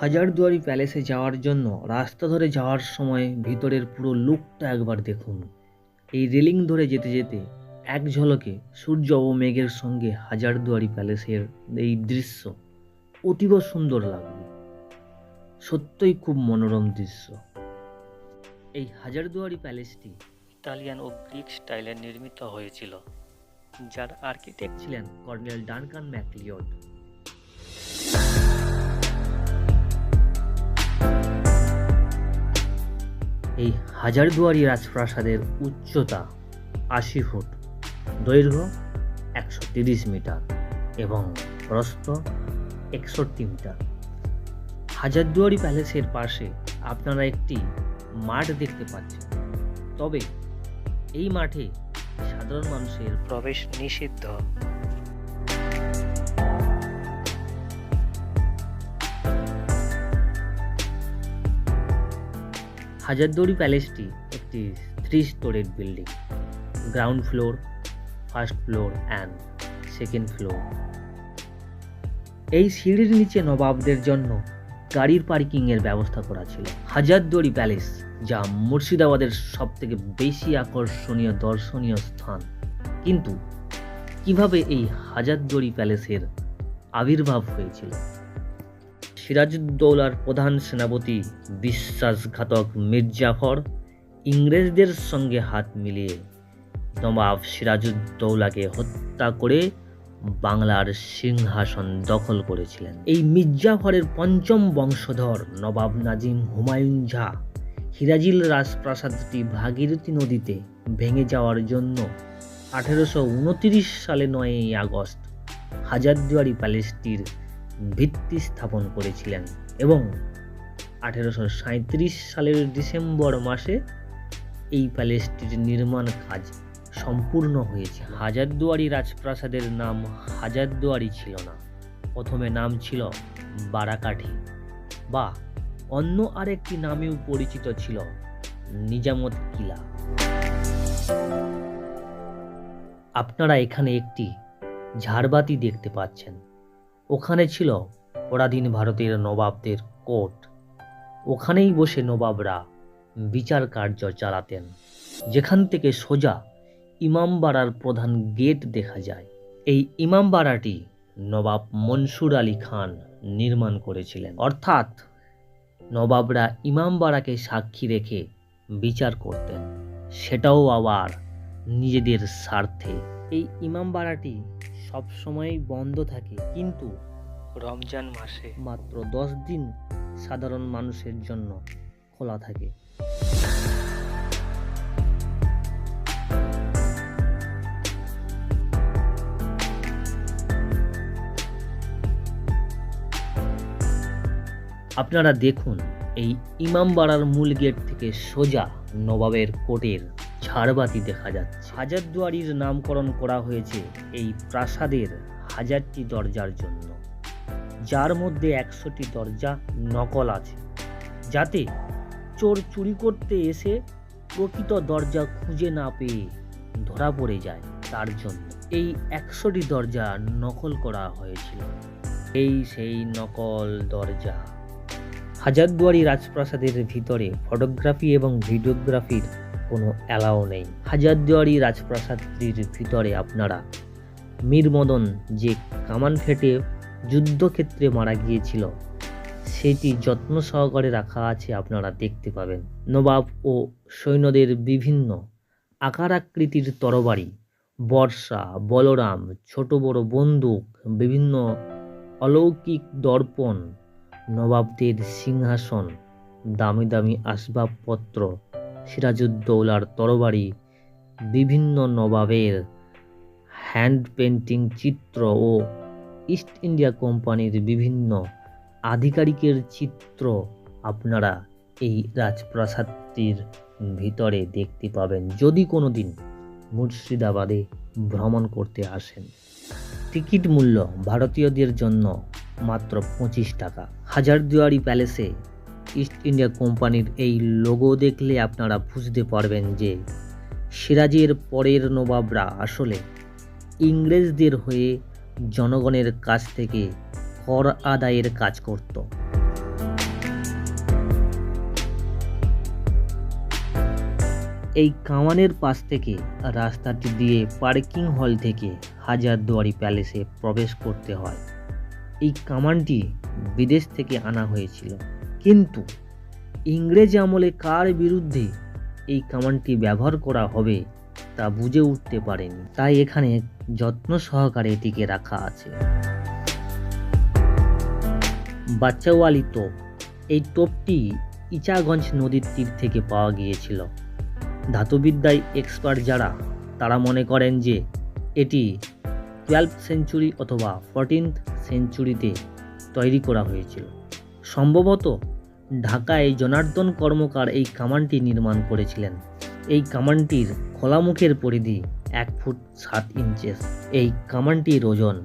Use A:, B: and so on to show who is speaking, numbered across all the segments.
A: হাজারদুয়ারি প্যালেসে যাওয়ার জন্য রাস্তা ধরে যাওয়ার সময় ভিতরের পুরো লুকটা একবার দেখুন। এই রেলিং ধরে যেতে যেতে এক ঝলকে সূর্য ও মেঘের সঙ্গে হাজারদুয়ারি প্যালেসের এই দৃশ্য অতীব সুন্দর লাগবে সত্যই খুব মনোরম দৃশ্য। এই হাজারদুয়ারি প্যালেসটি ইতালিয়ান ও গ্রিক স্টাইলে নির্মিত হয়েছিল, যার আর্কিটেক্ট ছিলেন কর্নেল ডানকান ম্যাকলিওড এই হাজারদুয়ারি রাজপ্রাসাদের উচ্চতা আশি ফুট, দৈর্ঘ্য একশো তিরিশ মিটার এবং প্রস্থ একষট্টি মিটার। হাজারদুয়ারি প্যালেসের পাশে আপনারা একটি মাঠ দেখতে পাচ্ছেন। তবে এই মাঠে সাধারণ মানুষের প্রবেশ নিষিদ্ধ। হাজারদুয়ারি প্যালেসটি একটি three storeyed building ground floor first floor and second floor এই সিঁড়ির নিচে নবাবদের জন্য গাড়ির পার্কিংয়ের ব্যবস্থা করা ছিল। হাজারদুয়ারি প্যালেস যা মুর্শিদাবাদের সব থেকে বেশি আকর্ষণীয়, দর্শনীয় স্থান। কিন্তু কীভাবে এই হাজারদুয়ারি প্যালেসের আবির্ভাব হয়েছিল? সিরাজউদ্দৌলার প্রধান সেনাপতি বিশ্বাসঘাতক মির্জাফর ইংরেজদের সঙ্গে হাত মিলিয়ে নবাব সিরাজউদ্দৌলাকে হত্যা করে বাংলার সিংহাসন দখল করেছিলেন। এই মির্জাফরের পঞ্চম বংশধর নবাব নাজিম হুমায়ুন ঝা হিরাজিল রাজপ্রাসাদটি ভাগীরথী নদীতে ভেঙে যাওয়ার জন্য আঠেরোশো সালে নয়ই আগস্ট হাজারদুয়ারি প্যালেসটির ভিত্তি স্থাপন করেছিলেন এবং আঠেরোশো সালের ডিসেম্বর মাসে এই প্যালেসটির নির্মাণ কাজ সম্পূর্ণ হয়েছে। হাজারদুয়ারি রাজপ্রাসাদের নাম হাজারদুয়ারি ছিল না। প্রথমে নাম ছিল বারাকাঠি বা অন্য আরেকটি নামেও পরিচিত ছিল নিজামত কিলা। আপনারা এখানে একটি ঝাড়বাতি দেখতে পাচ্ছেন। ওখানে ছিল পরাধীন ভারতের নবাবদের কোর্ট। ওখানেই বসে নবাবরা বিচার কার্য চালাতেন। যেখান থেকে সোজা ইমামবাড়ার প্রধান গেট দেখা যায়। এই ইমামবাড়াটি নবাব মনসুর আলী খান নির্মাণ করেছিলেন। অর্থাৎ নবাবরা ইমামবাড়াকে সাক্ষী রেখে বিচার করতেন। সেটাও আবার নিজেদের স্বার্থে। এই ইমামবাড়াটি সবসময়ই বন্ধ থাকে। কিন্তু রমজান মাসে মাত্র দশ দিন সাধারণ মানুষের জন্য খোলা থাকে। আপনারা দেখুন এই ইমামবাড়ার মূল গেট থেকে সোজা নবাবের কোটের ঝাড়বাতি দেখা যাচ্ছে। হাজারদুয়ারির নামকরণ করা হয়েছে এই প্রাসাদের হাজারটি দরজার জন্য। যার মধ্যে একশোটি দরজা নকল আছে। যাতে চোর চুরি করতে এসে প্রকৃত দরজা খুঁজে না পেয়ে ধরা পড়ে যায়, তার জন্য এই একশোটি দরজা নকল করা হয়েছিল। এই সেই নকল দরজা। হাজারদুয়ারি রাজপ্রাসাদের ভিতরে ফটোগ্রাফি এবং ভিডিওগ্রাফির কোনো অ্যালাও নেই। হাজারদুয়ারি রাজপ্রাসাদটির ভিতরে আপনারা। মীর মদন যে কামান ফেটে যুদ্ধক্ষেত্রে মারা গিয়েছিল, সেটি যত্ন সহকারে রাখা আছে আপনারা দেখতে পাবেন। নবাব ও সৈন্যদের বিভিন্ন আকার আকৃতির তরবারি, বর্ষা, বলরাম, ছোট বড় বন্দুক, বিভিন্ন অলৌকিক দর্পণ, নবাবদের সিংহাসন, দামি দামি আসবাবপত্র সিরাজউদ্দৌলার তরবারি বিভিন্ন নবাবের হ্যান্ড পেন্টিং চিত্র ও ইস্ট ইন্ডিয়া কোম্পানির বিভিন্ন আধিকারিকের চিত্র আপনারা এই রাজপ্রাসাদটির ভিতরে দেখতে পাবেন। যদি কোনো দিন মুর্শিদাবাদে ভ্রমণ করতে আসেন, টিকিট মূল্য ভারতীয়দের জন্য মাত্র পঁচিশ টাকা। হাজারদুয়ারি প্যালেসে ইস্ট ইন্ডিয়া কোম্পানির এই লোগো দেখলে আপনারা বুঝতে পারবেন যে সিরাজের পরের নবাবরা আসলে ইংরেজদের হয়ে জনগণের কাছ থেকে কর আদায়ের কাজ করত। এই কামানের পাশ থেকে রাস্তাটি দিয়ে পার্কিং হল থেকে হাজারদুয়ারি প্যালেসে প্রবেশ করতে হয়। এই কামানটি বিদেশ থেকে আনা হয়েছিল। কিন্তু ইংরেজ আমলে কার বিরুদ্ধে এই কামানটি ব্যবহার করা হবে তা বুঝে উঠতে পারেনি। তাই এখানে যত্ন সহকারে এটিকে রাখা আছে। বাচ্চাওয়ালি টোপ। এই টোপটি ইচাগঞ্জ নদীর তীর থেকে পাওয়া গিয়েছিল। ধাতুবিদ্যায় এক্সপার্ট যারা, তারা মনে করেন যে এটি টুয়েলভ সেঞ্চুরি অথবা ফোরটিন্থ সেঞ্চুরিতে তৈরি করা হয়েছিল। সম্ভবত ঢাকায় জনার্দন কর্মকার এই কামানটি নির্মাণ করেছিলেন। এই কামানটির খোলামুখের পরিধি এক ফুট সাত ইঞ্চেস এই কামানটির ওজন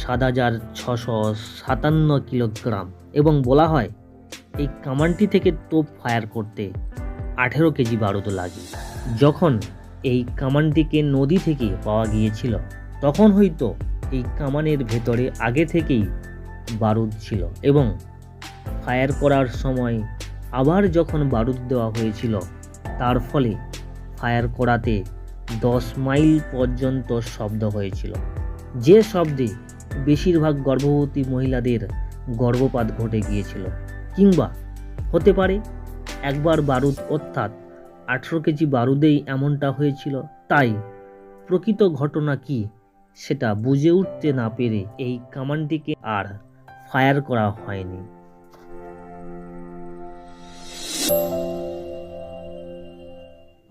A: সাত হাজার ছশো সাতান্ন কিলোগ্রাম এবং বলা হয়, এই কামানটি থেকে তোপ ফায়ার করতে আঠেরো কেজি বারুদ লাগে। যখন এই কামানটিকে নদী থেকে পাওয়া গিয়েছিল, তখন হয়তো এই কামানের ভেতরে আগে থেকেই বারুদ ছিল এবং ফায়ার করার সময় আবার যখন বারুদ দেওয়া হয়েছিল, তার ফলে ফায়ার করাতে দশ মাইল পর্যন্ত শব্দ হয়েছিল। যে শব্দে বেশিরভাগ গর্ভবতী মহিলাদের গর্ভপাত ঘটে গিয়েছিল, কিংবা হতে পারে একবার বারুদ অর্থাৎ আঠেরো কেজি বারুদেই এমনটা হয়েছিল, তাই প্রকৃত ঘটনা কি সেটা বুঝে উঠতে না পেরে এই কামানটিকে আর ফায়ার করা হয়নি।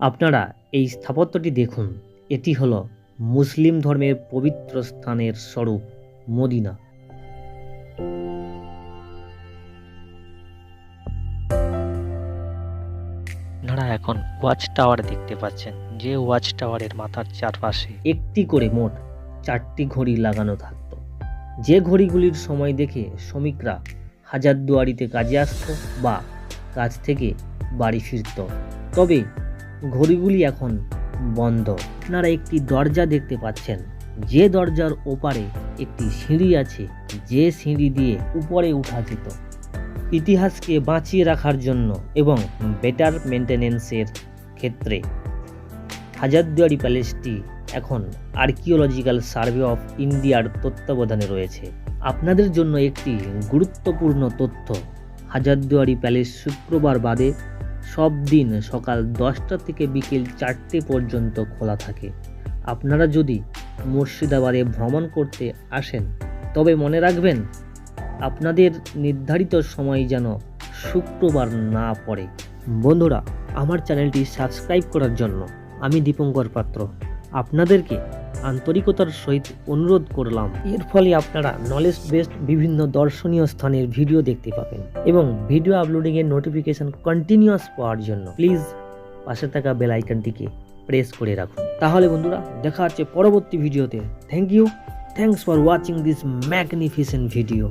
A: আপনারা এই স্থাপত্যটি দেখুন। এটি হল মুসলিম ধর্মের পবিত্র স্থানের স্বরূপ মদিনা।
B: আপনারা এখন ওয়াচ টাওয়ার দেখতে পাচ্ছেন যে ওয়াচ টাওয়ারের মাথার চারপাশে
A: একটি করে মোট চারটি ঘড়ি লাগানো থাকতো। যে ঘড়িগুলির সময় দেখে শ্রমিকরা হাজারদুয়ারিতে কাজে আসতো বা কাজ থেকে বাড়ি ফিরত। তবে ঘড়িগুলি এখন বন্ধ। আপনারা একটি দরজা দেখতে পাচ্ছেন। যে দরজার ওপারে একটি সিঁড়ি আছে, যে সিঁড়ি দিয়ে উপরে উঠা যেত। ইতিহাসকে বাঁচিয়ে রাখার জন্য এবং বেটার মেনটেনেন্সের ক্ষেত্রে। হাজারদুয়ারি প্যালেসটি এখন আর্কিওলজিক্যাল সার্ভে অফ ইন্ডিয়ার তত্ত্বাবধানে রয়েছে। আপনাদের জন্য একটি গুরুত্বপূর্ণ তথ্য। হাজারদুয়ারি প্যালেস শুক্রবার বাদে সব দিন সকাল দশটা থেকে বিকেল চারটে পর্যন্ত খোলা থাকে। আপনারা যদি মুর্শিদাবাদে ভ্রমণ করতে আসেন, তবে মনে রাখবেন, আপনাদের নির্ধারিত সময় যেন শুক্রবার না পড়ে। বন্ধুরা, আমার চ্যানেলটি সাবস্ক্রাইব করার জন্য আমি দীপঙ্কর পাত্র। আপনাদেরকে আন্তরিকতার সহিত অনুরোধ করলাম। এর ফলে আপনারা নলেজ বেসড বিভিন্ন দর্শনীয় স্থানের ভিডিও দেখতে পাবেন এবং ভিডিও আপলোডিংয়ের নোটিফিকেশন কন্টিনিউয়াস পাওয়ার জন্য প্লিজ পাশে থাকা বেল আইকনটিকে প্রেস করে রাখুন। তাহলে বন্ধুরা, দেখা হচ্ছে পরবর্তী ভিডিওতে thank you thanks for watching this magnificent video